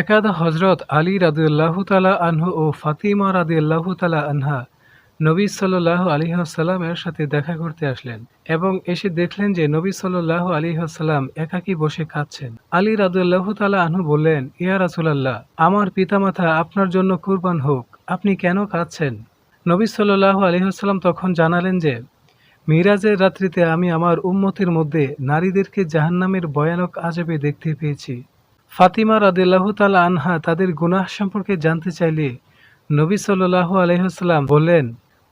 একাদা হজরত আলী রাদিউল্লাহু তালা আনহু ও ফাতিমা রাদিউল্লাহু তালা আনহা নবী সাল্লাহ আলিহাসাল্লামের সাথে দেখা করতে আসলেন এবং এসে দেখলেন যে নবী সাল্লাহ আলিহাসাল্লাম একাকী বসে কাঁদছেন। আলী রাদুল্লাহ তালা আনহু বললেন, ইয়া রাসুলাল্লাহ, আমার পিতামাতা আপনার জন্য কুরবান হোক, আপনি কেন কাঁদছেন? নবী সাল্লাহ আলিহাসাল্লাম তখন জানালেন যে, মিরাজের রাত্রিতে আমি আমার উম্মতের মধ্যে নারীদেরকে জাহান্নামের ভয়ানক আজাবে দেখতে পেয়েছি। ফাতিমা রাদিল্লাহ তালা আনহা তাদের গুনাহ সম্পর্কে জানতে চাইলে নবী সাল্লাহ আলহিহাস্লাম বললেন,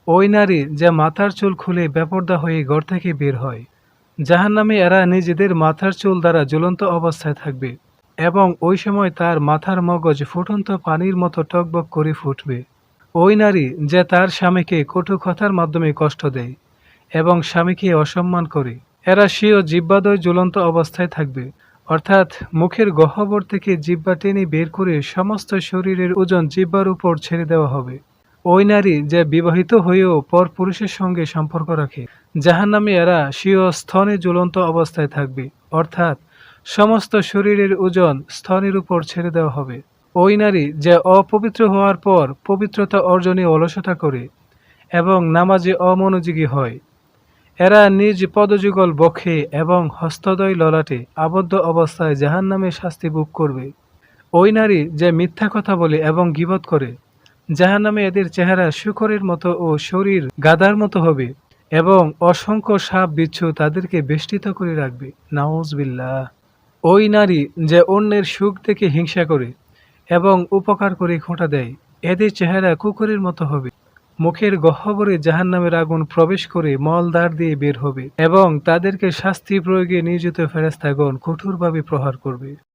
ওই নারী যা মাথার চুল খুলে বেপর্দা হয়ে ঘর থেকে বের হয়, জাহান্নামে এরা নিজেদের মাথার চুল দ্বারা জ্বলন্ত অবস্থায় থাকবে এবং ওই সময় তার মাথার মগজ ফুটন্ত পানির মতো টকবক করে ফুটবে। ওই নারী যে তার স্বামীকে কটু কথার মাধ্যমে কষ্ট দেয় এবং স্বামীকে অসম্মান করে, এরা স্বীয় জিব্বাদয় জ্বলন্ত অবস্থায় থাকবে অর্থাৎ মুখের গহ্বর থেকে জিব্বা টেনে বের করে সমস্ত শরীরের ওজন জিব্বার উপর ছেড়ে দেওয়া হবে। ওই নারী যে বিবাহিত হয়েও পর পুরুষের সঙ্গে সম্পর্ক রাখে, যাহার নামে এরা স্বীয় স্থনে জ্বলন্ত অবস্থায় থাকবে, অর্থাৎ সমস্ত শরীরের ওজন স্থনের উপর ছেড়ে দেওয়া হবে। ওই নারী যে অপবিত্র হওয়ার পর পবিত্রতা অর্জনে অলসতা করে এবং নামাজে অমনোযোগী হয় এরা নিজ পদযুগল বক্ষে এবং হস্তদয় ললাটে আবদ্ধ অবস্থায় জাহান নামে শাস্তি ভোগ করবে। ওই নারী যে মিথ্যা কথা বলে এবং গিবত করে জাহান নামে এদের চেহারা শুকরের মতো ও শরীর গাদার মতো হবে এবং অসংখ্য সাপ বিচ্ছু তাদেরকে বেষ্টিত করে রাখবে। নাউজবিল্লাহ। ওই নারী যে অন্যের সুখ থেকে হিংসা করে এবং উপকার করে খোঁটা দেয়, এদের চেহারা কুকুরের মতো হবে। মুখের গহ্বরে জাহান নামের আগুন প্রবেশ করে মলদার দিয়ে বের হবে এবং তাদেরকে শাস্তি প্রয়োগে নিয়োজিত ফেরেস্তাগণ কঠোরভাবে প্রহার করবে।